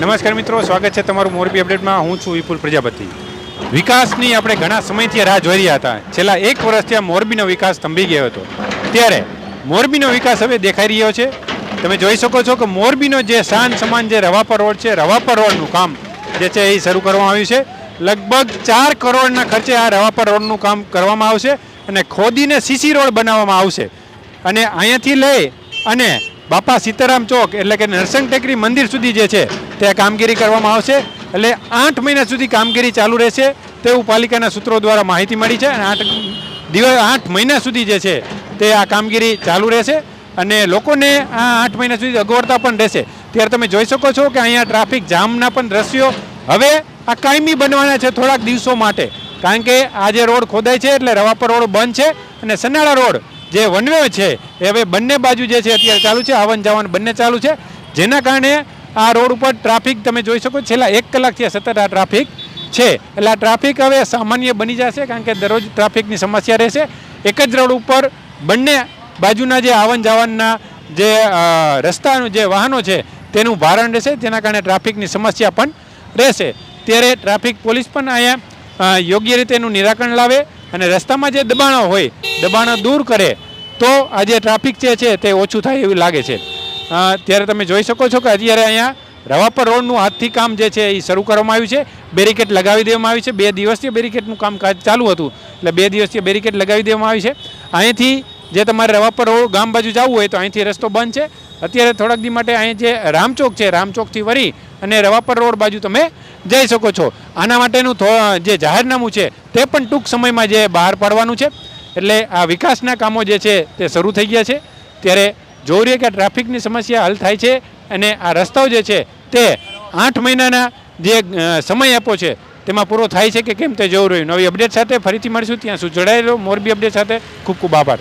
નમસ્કાર મિત્રો, સ્વાગત છે તમારું મોરબી અપડેટમાં. હું છું વિપુલ પ્રજાપતિ. વિકાસની આપણે ઘણા સમયથી રાહ જોઈ રહ્યા હતા. છેલ્લા એક વર્ષથી આ મોરબીનો વિકાસ થંભી ગયો હતો. ત્યારે મોરબીનો વિકાસ હવે દેખાઈ રહ્યો છે. તમે જોઈ શકો છો કે મોરબીનો જે શાન સમાન જે રવાપર રોડ છે, રવાપર રોડનું કામ જે છે એ શરૂ કરવામાં આવ્યું છે. લગભગ ચાર કરોડના ખર્ચે આ રવાપર રોડનું કામ કરવામાં આવશે અને ખોદીને સીસી રોડ બનાવવામાં આવશે. અને અહીંયાથી લઈ અને બાપા સીતારામ ચોક, એટલે કે નરસંગ ટેકરી મંદિર સુધી જે છે, તે કામગીરી કરવામાં આવશે. એટલે આઠ મહિના સુધી કામગીરી ચાલુ રહેશે. તેવું પાલિકાના સૂત્રો દ્વારા માહિતી મળી છે અને આઠ દિવસ, આઠ મહિના સુધી જે છે, તે આ કામગીરી ચાલુ રહેશે. અને લોકોને આ આઠ મહિના સુધી અગવડતા પણ રહેશે. ત્યારે તમે જોઈ શકો છો કે અહીંયા ટ્રાફિક જામના પણ દ્રશ્યો હવે આ કાયમી બનવાના છે થોડાક દિવસો માટે. કારણ કે આ જે રોડ ખોદાય છે, એટલે રવાપર રોડ બંધ છે અને સનાળા રોડ જે વનવે છે, એ હવે બંને બાજુ જે છે અત્યારે ચાલુ છે, આવન જાવન બંને ચાલુ છે. જેના કારણે આ રોડ ઉપર ટ્રાફિક તમે જોઈ શકો છેલ્લા એક કલાકથી આ સતત આ ટ્રાફિક છે. એટલે આ ટ્રાફિક હવે સામાન્ય બની જશે, કારણ કે દરરોજ ટ્રાફિકની સમસ્યા રહેશે. એક જ રોડ ઉપર બંને બાજુના જે આવન જાવનના જે રસ્તાનું જે વાહનો છે, તેનું ભારણ રહેશે, જેના કારણે ટ્રાફિકની સમસ્યા પણ રહેશે. ત્યારે ટ્રાફિક પોલીસ પણ અહીંયા યોગ્ય રીતે એનું નિરાકરણ લાવે. અને રસ્તામાં જે દબાણો હોય, દબાણો દૂર કરે, તો આ જે ટ્રાફિક જે છે તે ઓછું થાય એવું લાગે છે. ત્યારે તમે જોઈ શકો છો કે અત્યારે અહીંયા રવાપર રોડનું હાથથી કામ જે છે એ શરૂ કરવામાં આવ્યું છે. બેરિકેડ લગાવી દેવામાં આવ્યું છે. બે દિવસથી બેરિકેડનું કામકાજ ચાલુ હતું. એટલે બે દિવસથી બેરિકેડ લગાવી દેવામાં આવી છે. અહીંથી જે તમારે રવાપર રોડ ગામ બાજુ જવું હોય તો અહીંથી રસ્તો બંધ છે. અત્યારે થોડાક દી માટે અહીં જે રામચોક છે, રામચોકથી વળી અને રવાપર રોડ બાજુ તમે જઈ શકો છો. આના માટેનું જે જાહેરનામું છે, તે પણ ટૂંક સમયમાં જે બહાર પાડવાનું છે. એટલે આ વિકાસના કામો જે છે, તે શરૂ થઈ ગયા છે. ત્યારે જોઈ રહીએ કે ટ્રાફિકની સમસ્યા હલ થાય છે અને આ રસ્તાઓ જે છે, તે આઠ મહિનાના જે સમય આપ્યો છે, તેમાં પૂરો થાય છે કે કેમ તે જોવું રહ્યું. નવી અપડેટ સાથે ફરીથી મળીશું. ત્યાં સુધી જોડાયેલો મોરબી અપડેટ સાથે ખૂબ ખૂબ આભાર.